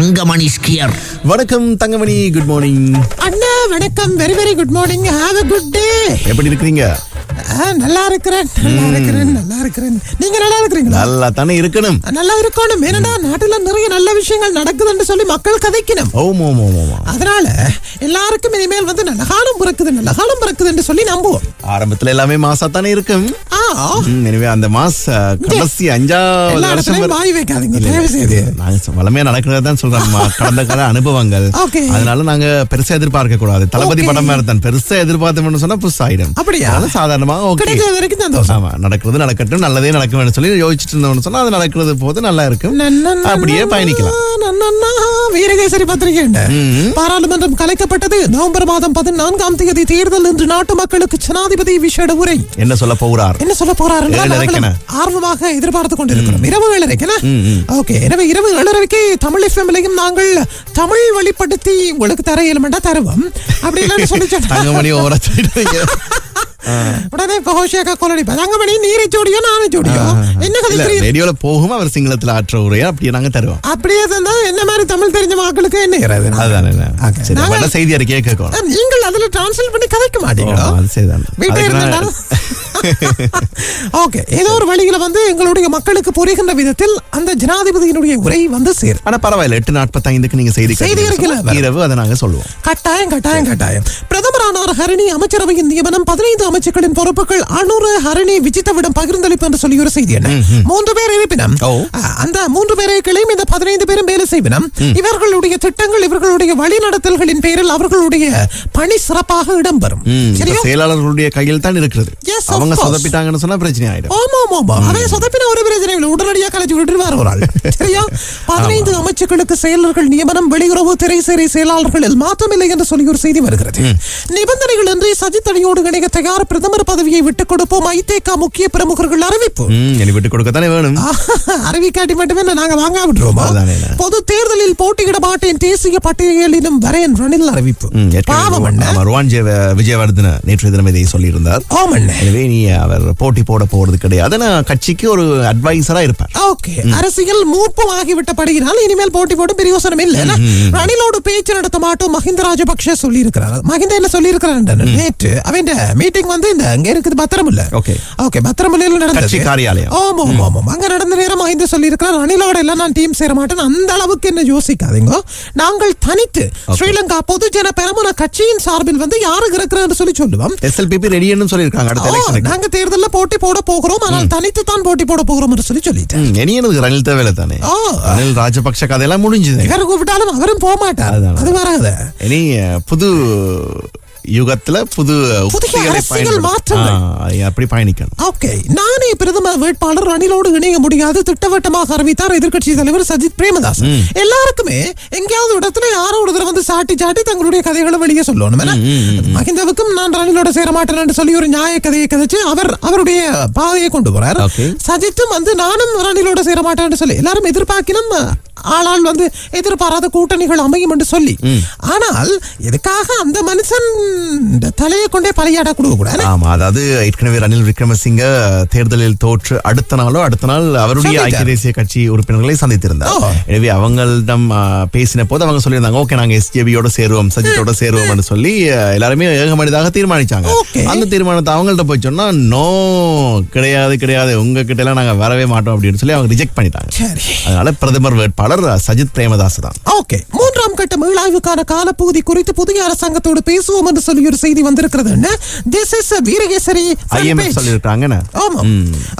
தங்கமணி ஸ்கியர். வணக்கம் Thangamani. Good morning அண்ணா வணக்கம். Very very good morning have a good day எப்படி இருக்கிறீங்க? நல்லா இருக்கிறேன். நல்லா இருக்கிறேன். நல்லா இருக்கிறேன். நீங்க நல்லா இருக்கிறீங்களா? நல்லா தானே இருக்கணும். நல்லா இருக்கணும். ஏன்னா நாட்டுல நிறைய நல்ல விஷயங்கள் நடக்குதுன்னு சொல்லி மக்கள் கதைக்கணும். அதனால எல்லாருக்கும் இனிமேல் வந்து நல்ல காலம் பிறக்குது நல்ல காலம் பிறக்குதுன்னு சொல்லி நம்புவோம். ஆரம்பத்துல எல்லாமே மாசா தானே இருக்கும். எனவே அந்த மாச கடைசி அஞ்சாவது வருஷம் வாய் வைக்காதீங்க தயவு செய்து. நாங்க வளமையா சொல்றோம் கடந்த கால அனுபவங்கள். அதனால நாங்க பெருசா எதிர்பார்க்க கூடாது. தளபதி. படம் மாதிரி தான் பெருசா எதிர்பார்த்தோம்னு சொன்னா புதுசா ஆயிடும் அப்படியா? சாதாரணமா ஆமா நடக்கிறது நடக்கட்டும் நல்லதே நடக்கும் சொல்லி யோசிச்சுட்டு இருந்தோம்னு சொன்னா அது நடக்கிறது போது நல்லா இருக்கும். அப்படியே பயணிக்கலாம். வீரகேசரி பத்திரிகை? பாராளுமன்றம் கலைக்கப்பட்டது நவம்பர் மாதம் பதினான்காம் தேதி தேர்தல் என்று நாட்டு மக்களுக்கு ஜனாதிபதி விஷேட உரை. என்ன சொல்ல போகிறார்? என்ன சொல்ல போறாரு ஏழரைக்கென? ஆர்வமாக எதிர்பார்த்து கொண்டிருக்கிறோம். இரவு ஏழரைக்கென ஓகே எனவே இரவு ஏழரைக்கு தமிழ் எஃப்எம்லையும் நாங்கள் தமிழ் வழிப்படுத்தி உங்களுக்கு தர இயலுமெண்டா தருவோம். அப்படி இல்லைன்னு சொல்லி சொன்னா- தங்கமணி ஓவரா சொல்லிட்டு உடனே ஹோஷியாக்கா கொலடி தங்கமணி நீரை ஜோடியோ நானே ஜோடியோ என்ன கதைக்கிறீங்க ரேடியோல போகும் அவர் சிங்களத்துல ஆற்ற உரையா அப்படியே நாங்க தருவோம் அப்படியே தந்தா என்ன மாதிரி தமிழ் தெரிஞ்ச மக்களுக்கு என்ன ஏறாது அதுதானே. சரி வட செய்தி அறிக்கையை கேட்கணும் நீங்கள் அதுல டிரான்ஸ்லேட் பண்ணி கதைக்க மாட்டீங்களா ஓ, அது சரிதான். வீட்டை அதுக்கு நான்- இருந்தாலும் ஓகே ஏதோ ஒரு வழியில வந்து எங்களுடைய மக்களுக்கு புரிகின்ற விதத்தில் அந்த ஜனாதிபதியினுடைய உரை வந்து சேரும் ஆனா பரவாயில்ல எட்டு நாற்பத்தைந்துக்கு நீங்க செய்தி செய்தி அறிக்கையில. இரவு அதை நாங்க சொல்லுவோம் கட்டாயம் கட்டாயம் கட்டாயம் பிரதமரானார் ஹரணி அமைச்சரவையின் நியமனம் பதினைந்து அமைச்சர்களின் பொறுப்புகள் அனுர ஹரணி விஜித்தவிடம் பகிர்ந்தளிப்பு என்று சொல்லி ஒரு செய்தி என்ன? மூன்று பேர் இருப்பினம் அந்த மூன்று பேரைகளையும் இந்த பதினைந்து பேரும் வேலை செய்வினம். இவர்களுடைய திட்டங்கள் இவர்களுடைய வழிநடத்தல்களின் பேரில் அவர்களுடைய பணி சிறப்பாக இடம்பெறும். செயலாளர்களுடைய கையில் தான் இருக்கிறது. அவங்க. சொதப்பிட்டாங்கன்னு சொன்னா பிரச்சனை ஆயிடும். ஆமா ஆமா அவன் சொதப்பின ஒரு பிரச்சனை இல்லை. உடனடியா கலைச்சு விட்டுருவார் ஒரு ஆள். சரியா? பதினைந்து அமைச்சர்களுக்கு செயலர்கள் நியமனம் வெளியுறவு திரைசேரி செயலாளர்களில் மாற்றமில்லை என்று சொல்லி ஒரு செய்தி வருகிறது. நிபந்தனைகள் இன்றி சஜித் அணியோடு இணைய தயார் பிரதமர் பதவியை விட்டுக் கொடுப்போம். ஐதேகா முக்கிய பிரமுகர்கள் அறிவிப்பு. இனி விட்டு கொடுக்கத்தானே வேணும். அறிவிக்காட்டி மட்டுமே நாங்க வாங்க விட்டுருவோமா. பொது தேர்தலில் போட்டியிட மாட்டேன். தேசிய பட்டியலிலும் வரேன் ரணில் அறிவிப்பு. பாவம் அண்ணா ஆமா, ருவான் ஜெய- விஜயவர்தன நேற்று தினம் இதை சொல்லியிருந்தார். எனவே நீ அவர் போட்டி போட போறது கிடையாது. நான் கட்சிக்கு ஒரு அட்வைசரா இருப்பேன் ஓகே. அரசியல் மூப்பம் ஆகிவிட்டபடியினால் இனிமேல் போட்டி போட்டு பிரயோசனம் இல்லை? ரணிலோடு பேச்சு நடத்த மாட்டோம் மஹிந்த ராஜபக்ஷ சொல்லி இருக்கிறார் மஹிந்த என்ன சொல்லி இருக்கிறார் நேற்று அவன் மீட்டிங் வந்து இந்த அங்க இருக்குது பத்திரமுல்ல. Okay. ஓகே பத்திரமுல்லையில கட்சி நடந்தது. காரியாலயம். ஆமா ஆமா ஆமா. அங்க நடந்த நேரம் மஹிந்த சொல்லி இருக்கிறார் ரணிலோட எல்லாம் நான் டீம் சேர மாட்டேன் அந்த அளவுக்கு என்ன யோசிக்காதீங்க. நாங்கள் தனித்து ஸ்ரீலங்கா பொதுஜன பெரமுன கட்சியின் சார்பில் வந்து யாரு இருக்கிறான்னு சொல்லி சொல்லுவோம். எஸ்எல்பிபி ரெடின்னு சொல்லியிருக்காங்க அடுத்த நாங்க தேர்தல்ல போட்டி போட போகிறோம். ஆனால் தனித்து தான் போட்டி போட போகிறோம் சொல்லி சொல்லிட்டேன் இனி எனக்கு ரணில் தேவையில்லை தானே. ரணில் ராஜபக்ஷ கதையெல்லாம் முடிஞ்சது. இவர் கூப்பிட்டாலும் அவரும் போக மாட்டார். அது வராது. இனி புது யுகத்துல புது அரசியல் மாற்றங்கள். அப்படி பயணிக்கணும். ஓகே. நானே பிரதம வேட்பாளர் ரணிலோடு இணைய முடியாது. திட்டவட்டமாக அறிவித்தார் எதிர்க்கட்சி தலைவர் சஜித் பிரேமதாஸ். எல்லாருக்குமே எங்கேயாவது இடத்துல யாரோ ஒருத்தர் வந்து சாட்டி சாட்டி தங்களுடைய கதைகளை வெளியே சொல்லணும்? மகிந்தவுக்கும் நான் ரணிலோட சேர மாட்டேன் சொல்லி ஒரு நியாய கதையை கதைச்சு அவர் அவருடைய பாதையை கொண்டு போறார். சஜித்தும் வந்து நானும் ரணிலோட சேர மாட்டேன்னு சொல்லி எல்லாரும் எதிர்பார்க்கினும் ஆளால் வந்து எதிர்பாராத கூட்டணிகள் அமையும் என்று சொல்லி. ஆனால் எதுக்காக அந்த மனுஷன் தலையை கொண்டே பழையாட கொடுக்க கூடாது? ஆமா அதாவது ஏற்கனவே ரணில் விக்ரமசிங்க தேர்தலில் தோற்று அடுத்த நாளோ அடுத்த நாள் அவருடைய. ஐக்கிய தேசிய கட்சி உறுப்பினர்களை சந்தித்திருந்தார். எனவே அவங்களிடம் பேசின போது அவங்க சொல்லியிருந்தாங்க ஓகே நாங்க எஸ்ஜேபியோட சேருவோம் சஜித்தோட சேருவோம்னு சொல்லி எல்லாருமே ஏகமனிதாக தீர்மானிச்சாங்க. அந்த தீர்மானத்தை அவங்கள்ட்ட போய் சொன்னா நோ கிடையாது கிடையாது உங்க கிட்ட எல்லாம் நாங்க வரவே மாட்டோம் அப்படின்னு சொல்லி அவங்க ரிஜெக்ட் பண்ணிட்டாங்க. அதனால பிரதமர் வேட்பாளர் வேட்பாளர் சஜித் பிரேமதாஸ் தான். ஓகே. மூன்றாம் கட்ட மீளாய்வுக்கான காலப்பகுதி குறித்து புதிய அரசாங்கத்தோடு பேசுவோம் என்று சொல்லி ஒரு செய்தி வந்திருக்கிறது. This is Virakesari IMF. சொல்லியிருக்காங்க ஆமா.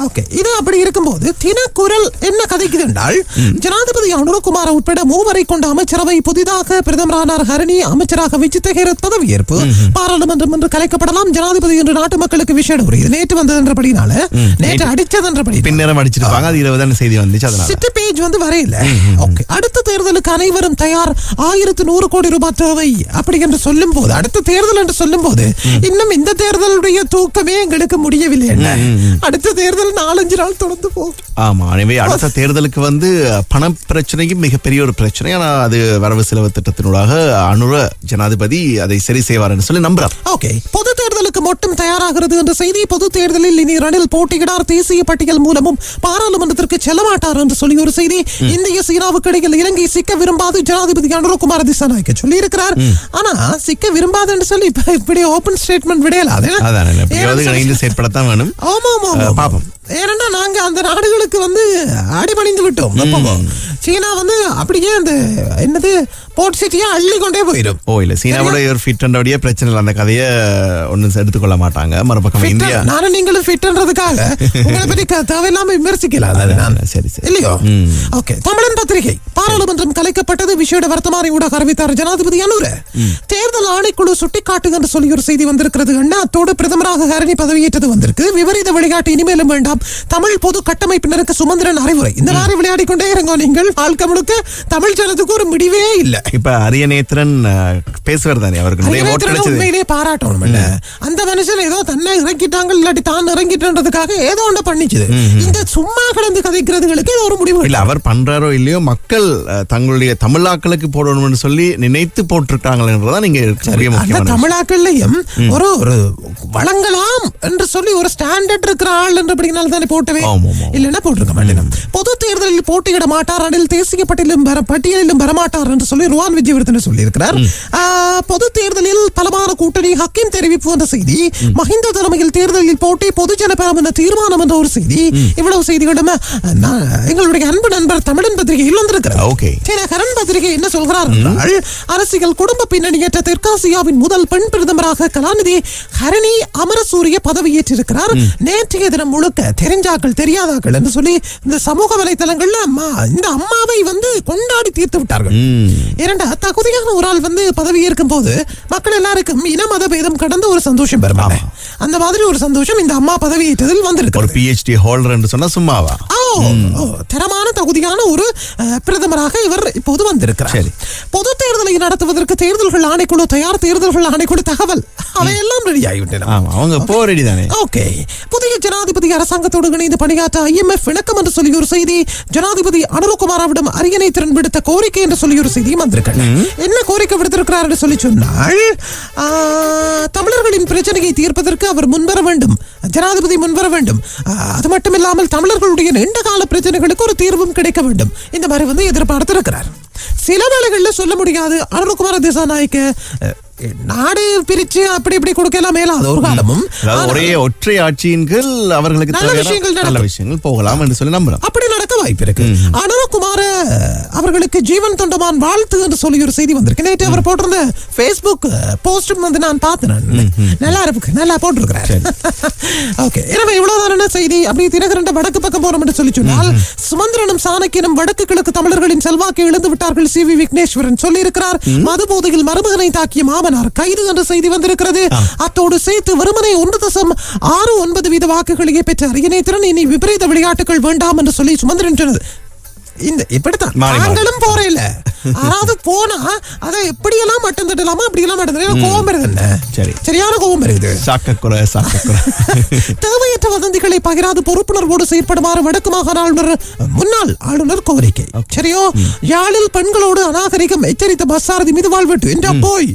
ஓகே. இது அப்படி இருக்கும்போது தினக்குரல் என்ன கதைக்குது என்றால் ஜனாதிபதி அனுரகுமார உட்பட மூவரை கொண்ட அமைச்சரவை புதிதாக பிரதமரானார் ஹரணி அமைச்சராக விஜித்த ஹேரத் பதவியேற்பு பாராளுமன்றம் என்று கலைக்கப்படலாம். ஜனாதிபதி என்று நாட்டு மக்களுக்கு விஷயம் ஒரு இது நேற்று வந்தது என்றபடினால நேற்று அடிச்சது என்றபடி பின்னரம் அடிச்சிருப்பாங்க அது இரவு செய்தி வந்துச்சு அதனால. சிட்டி பேஜ் வந்து வரையில. ஓகே அடுத்த தேர்தலுக்கு அனைவரும் தயார். ஆயிரத்து நூறு கோடி ரூபாய் தேவை அப்படி என்று சொல்லும் போது அடுத்த தேர்தல் என்று சொல்லும் போது இன்னும் இந்த தேர்தலுடைய தூக்கமே எங்களுக்கு முடியவில்லை என்ன? அடுத்த தேர்தல் நாலஞ்சு நாள் தொடர்ந்து போகும். ஆமா எனவே அடுத்த தேர்தலுக்கு வந்து பண பிரச்சனையும் மிகப்பெரிய ஒரு பிரச்சனை. ஆனா அது வரவு செலவு திட்டத்தினூடாக அனுர ஜனாதிபதி அதை சரி செய்வார்னு சொல்லி நம்புறார். ஓகே பொது தேர்தலுக்கு மட்டும் தயாராகிறது என்ற செய்தி பொது தேர்தலில் இனி ரணில் போட்டியிடார் தேசிய பட்டியல் மூலமும் பாராளுமன்றத்திற்கு செல்ல மாட்டார் என்று சொல்லி ஒரு செய்தி இந்திய சீனாவுக்கு இடையில் இலங்கை சிக்க விரும்பாது ஜனாதிபதி அனுரகுமார திசாநாயக்க சொல்லி இருக்கிறார் ஆனா சிக்க விரும்பாது என்று சொல்லி இப்ப இப்படி ஓபன் ஸ்டேட்மெண்ட் விடையலாது செயற்படத்தான் வேணும் ஆமா ஆமா. பாப்போம். ஏன்னா நாங்க அந்த நாடுகளுக்கு வந்து அடிபணிந்து விட்டோம். சீனா வந்து அப்படியே அந்த என்னது போர்ட் சிட்டியா அள்ளி கொண்டே போயிடும். ஓ இல்ல சீனாவோட ஒரு ஃபிட் அண்டோடைய பிரச்சனை இல்லை. அந்த கதையை ஒன்னும் எடுத்துக்கொள்ள மாட்டாங்க. மறுபக்கம் இந்தியா. நானும் நீங்களும் ஃபிட்ன்றதுக்காக உங்களை பற்றி தேவையில்லாம விமர்சிக்கலாம். சரி சரி. இல்லையோ? ஓகே தமிழன் பத்திரிகை. பாராளுமன்றம் கலைக்கப்பட்டது விஷயோட வர்த்தமானி ஊடக அறிவித்தார் ஜனாதிபதி அனுர. தேர்தல் ஆணைக்குழு சுட்டிக்காட்டு என்று சொல்லி ஒரு செய்தி வந்திருக்கிறது அண்ணா. அத்தோடு பிரதமராக ஹரணி பதவியேற்றது வந்திருக்கு. விபரீத வழிகாட்டு இனிமேலும் வேண்டாம். தமிழ் பொது கட்டமைப்பினருக்கு சுமந்திரன் அறிவுரை. இந்த மாதிரி விளையாடி கொண்டே இருங்கோ நீங்கள். வாழ்க்கை முழுக்க தமிழ் ஜனத்துக்கு ஒரு முடிவே இல்ல. இப்ப அரியநேத்திரன் பேசுவார் தானே அவருக்கு. உண்மையிலேயே பாராட்டணும் இல்ல. அந்த மனுஷன் ஏதோ தன்னை இறக்கிட்டாங்க இல்லாட்டி தான் இறங்கிட்டன்றதுக்காக ஏதோ ஒண்ணு பண்ணிச்சுது. இந்த சும்மா கிடந்து கதைக்கிறதுகளுக்கு ஏதோ ஒரு முடிவு. இல்ல அவர் பண்றாரோ இல்லையோ மக்கள் தங்களுடைய தமிழாக்களுக்கு போடணும்னு சொல்லி நினைத்து போட்டிருக்காங்கன்றதான் நீங்க. தமிழாக்கள்லயும் ஒரு ஒரு வழங்கலாம் என்று சொல்லி ஒரு ஸ்டாண்டர்ட் இருக்கிற ஆள் என்றபடினால தானே போட்டவே. இல்லைன்னா போட்டிருக்க மாட்டேன். பொது தேர்தலில் போட்டியிட மாட்டார் அனில் தேசிய பட்டியலிலும் பட்டியலிலும் வரமாட்டார் என்று சொல்லி ருவான் விஜயவர்தன சொல்லியிருக்கிறார். பொது தேர்தலில் பலமான கூட்டணி ஹக்கீம் தெரிவிப்பு என்ற செய்தி மஹிந்த தலைமையில் தேர்தலில் போட்டி பொதுஜன பெறம் என்ற தீர்மானம் என்ற ஒரு செய்தி இவ்வளவு செய்திகளும் எங்களுடைய அன்பு நண்பர் தமிழன் பத்திரிகையில் வந்திருக்கிறார். ஓகே. கரண் பத்திரிகை என்ன சொல்கிறார் அரசியல் குடும்ப பின்னணியற்ற தெற்காசியாவின் முதல் பெண் பிரதமராக கலாநிதி ஹரணி அமரசூரிய பதவியேற்றிருக்கிறார். நேற்றைய தினம் முழுக்க தெரிஞ்சாக்கள் தெரியாதாக்கள் என்று சொல்லி இந்த சமூக வலைத்தளங்கள்ல அம்மா இந்த அம்மாவை வந்து கொண்டாடி தீர்த்து விட்டார்கள். இரண்டா தகுதியான ஒரு ஆள் வந்து பதவி ஏற்கும் போது மக்கள் எல்லாருக்கும் இன மத பேதம் கடந்த ஒரு சந்தோஷம் பெறுவாங்க. அந்த மாதிரி ஒரு சந்தோஷம் இந்த அம்மா பதவியேற்றதில் ஒரு வந்திருக்கு பிஹெச்டி ஹோல்டர் என்று சொன்னா சும்மாவா? தரமான தகுதியான ஒரு அஹ், பிரதமராக இவர் இப்போது வந்திருக்கிறார். சரி. பொது தேர்தலை நடத்துவதற்கு தேர்தல்கள் ஆணைக்குழு தயார் தேர்தல்கள் ஆணைக்குழு தகவல். அவையெல்லாம் ரெடி ஆகிவிட்டன. ஆமா அவங்க போ ரெடி தானே ஓகே புதிய ஜனாதிபதி அரசாங்கத்தோடு இணைந்து பணியாற்ற ஐஎம்எஃப் இணக்கம் என்று சொல்லி ஒரு செய்தி ஜனாதிபதி அனுரகுமாராவிடம் அரியணை திறன் விடுத்த கோரிக்கை என்று சொல்லி ஒரு செய்தியும் வந்திருக்கிறது. என்ன கோரிக்கை விடுத்திருக்கிறார் என்று சொல்லி சொன்னால் தமிழர்களின் பிரச்சனையை தீர்ப்பதற்கு அவர் முன்வர வேண்டும். ஜனாதிபதி முன்வர வேண்டும். அது மட்டும் இல்லாமல் தமிழர்களுடைய நீண்ட கால பிரச்சனைகளுக்கு ஒரு தீர்வும் கிடைக்க வேண்டும். இந்த மாதிரி வந்து எதிர்பார்த்திருக்கிறார். சில வேளைகளில் சொல்ல முடியாது. அனுரகுமார திசாநாயக்க நாடு பிரிச்சு அப்படி இப்படி கொடுக்கலாம் மேலாத ஒரு காலமும். ஆனா- ஒரே ஒற்றை ஆட்சியின் கீழ் அவர்களுக்கு நல்ல விஷயங்கள் நல்ல. விஷயங்கள் போகலாம் என்று சொல்லி நம்புறோம். அப்படி நடக்க வாய்ப்பு இருக்கு. அனுரகுமார அவர்களுக்கு ஜீவன் தொண்டமான் வாழ்த்து என்று சொல்லி ஒரு செய்தி வந்திருக்கு. நேற்று அவர் போட்டிருந்த Facebook போஸ்டும் வந்து நான் பார்த்தேன். நல்லா இருக்கு. நல்லா போட்டிருக்கிறார். ஓகே எனவே இவ்வளவுதான செய்தி? அப்படி தினகரண்ட வடக்கு பக்கம் போறோம் என்று சொல்லி சொன்னால் சுமந்திரனும் சாணக்கியனும் வடக்கு கிழக்கு தமிழர்களின் செல்வாக்கை இழந்து விட்டார்கள் சி வி விக்னேஸ்வரன் சொல்லி இருக்கிறார் மது போதையில் மருமகனை தாக்கிய மாமனார் கைது என்ற செய்தி வந்திருக்கிறது. அத்தோடு சேர்த்து வெறுமனை ஒன்று தசம் ஆறு ஒன்பது வீத வாக்குகளையே பெற்ற அரியநேத்திரன் இனி விபரீத விளையாட்டுகள் வேண்டாம் என்று சொல்லி சுமந்திரன் சொன்னது. இந்த இப்படித்தான். நாங்களும் போறே இல்ல அதாவது போனா அதை எப்படியெல்லாம் மட்டம் தட்டலாமா அப்படியெல்லாம் மட்டம் தட்டலாம். கோபம் வருது என்ன சரி. சரியான கோபம் வருது. சாக்கக்குறை சாக்கக்குறை. தேவையற்ற வதந்திகளை பகிராது பொறுப்புணர்வோடு செயற்படுமாறு வடக்கு மாகாண ஆளுநர் முன்னாள் ஆளுநர் கோரிக்கை. சரியோ? யாழில் பெண்களோடு அநாகரிகம் எச்சரித்த பஸ் சாரதி மீது வாழ்வெட்டு என்றா போய்.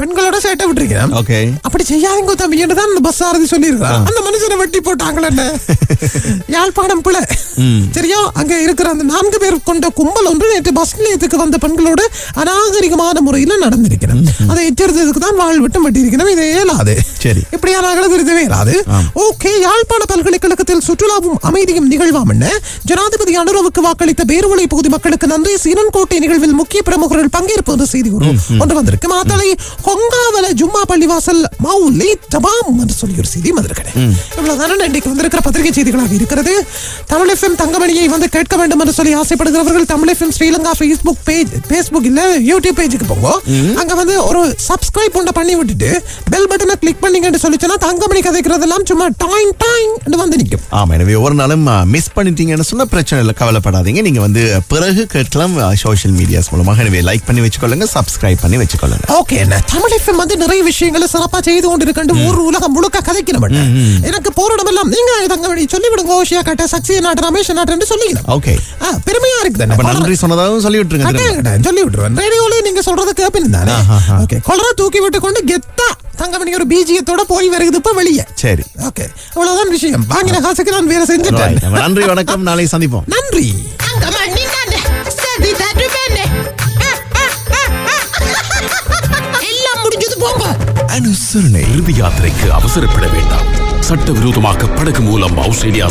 பெண்களோட சேட்டை விட்டுருக்கிறேன் ஓகே. அப்படி செய்யாதீங்க தம்பின்னு தான் அந்த பஸ் சாரதி சொல்லியிருக்கான் அந்த மனுஷனை வெட்டி போட்டாங்களே யாழ்ப்பாணம் பிள்ளை. சரியா? அங்க இருக்கிற அந்த நான்கு பேர் கொண்ட கும்பல் ஒன்று நேற்று பஸ் நிலையத்துக்கு வந்த பெண்களோடு அநாகரிகமான முறையில நடந்திருக்கிறேன் அதை எச்சரித்ததுக்கு தான் வாழ் விட்டும் வெட்டியிருக்கிறோம். இதை இயலாது. சரி. இப்படியான திருத்தவே இயலாது. ஓகே யாழ்ப்பாண பல்கலைக்கழகத்தில் சுற்றுலாவும் அமைதியும் நிகழ்வாம் என்ன? ஜனாதிபதி அனுரவுக்கு வாக்களித்த பேருவளை பகுதி மக்களுக்கு நன்றி. சீனன்கோட்டை நிகழ்வில் முக்கிய பிரமுகர்கள் பங்கேற்பு என்ற செய்தி ஒன்று வந்திருக்கு. மாத்தளை கொங்காவல ஜும்மா பள்ளிவாசல் மௌலி தபாம் என்று சொல்லி ஒரு செய்தி வந்திருக்கிறேன் இவ்வளவுதானே இன்றைக்கு வந்திருக்கிற பத்திரிகை செய்திகளாக இருக்கிறது. தமிழ் எஃப்எம் தங்கமணியை வந்து கேட்க வேண்டும் என்று சொல்லி ஆசைப்படுகிறவர்கள் Tamil FM Sri Lanka Facebook page Facebook இல்ல யூடியூப் பேஜுக்கு போங்க. அங்க வந்து ஒரு சப்ஸ்கிரைப் ஒன்று பண்ணி விட்டுட்டு பெல் பட்டனை கிளிக் பண்ணீங்கன்னு சொல்லிச்சுன்னா தங்கமணி கதைக்கிறதெல்லாம் சும்மா டாயின் டாயின் வந்து நிற்கும். ஆமா எனவே ஒவ்வொரு நாளும் மிஸ் பண்ணிட்டீங்கன்னு சொன்ன பிரச்சனை இல்லை கவலைப்படாதீங்க. நீங்க வந்து பிறகு கேட்கலாம் சோஷியல் மீடியாஸ் மூலமாக. எனவே லைக் பண்ணி வச்சுக்கொள்ளுங்க சப்ஸ்கிரைப் பண்ணி வச்சுக்கொள்ளுங்க. ஓகே என்ன? தமிழ் எஃப்எம் வந்து நிறைய விஷயங்களை சிறப்பா செய்து கொண்டிருக்கின்ற ஒரு உலகம் முழுக்க கதைக்கணும் எனக்கு போராடமெல்லாம் நீங்க தங்கமணி சொல்லிவிடுங்க ஓஷியா காட்ட சக்தி நாட்டு ரமேஷ் நாட்டு சொல்லிக்கணும் ஓகே. ஆ, பெருமையா தானே? நன்றி சொன்னதாகவும் சொல்லி விட்டுருங்க சொல்லி விட்டுருவேன் ரேடியோல நீங்க சொல்றத கேப்பீங்க தானே? ஓகே. கொலரா தூக்கி விட்டு கொண்டு கெத்தா தங்கமணி ஒரு பீஜியத்தோட போய் வருகுது இப்ப வெளியே. சரி. ஓகே. அவ்வளவுதான் விஷயம். வாங்கின காசுக்கு நான் வேற செஞ்சுட்டேன். நன்றி வணக்கம். நாளை சந்திப்போம். நன்றி. அனுசரணை. இறுதி யாத்திரைக்கு அவசரப்பட வேண்டாம். சட்டவிரோதமாக படகு மூலம் ஆஸ்திரேலியா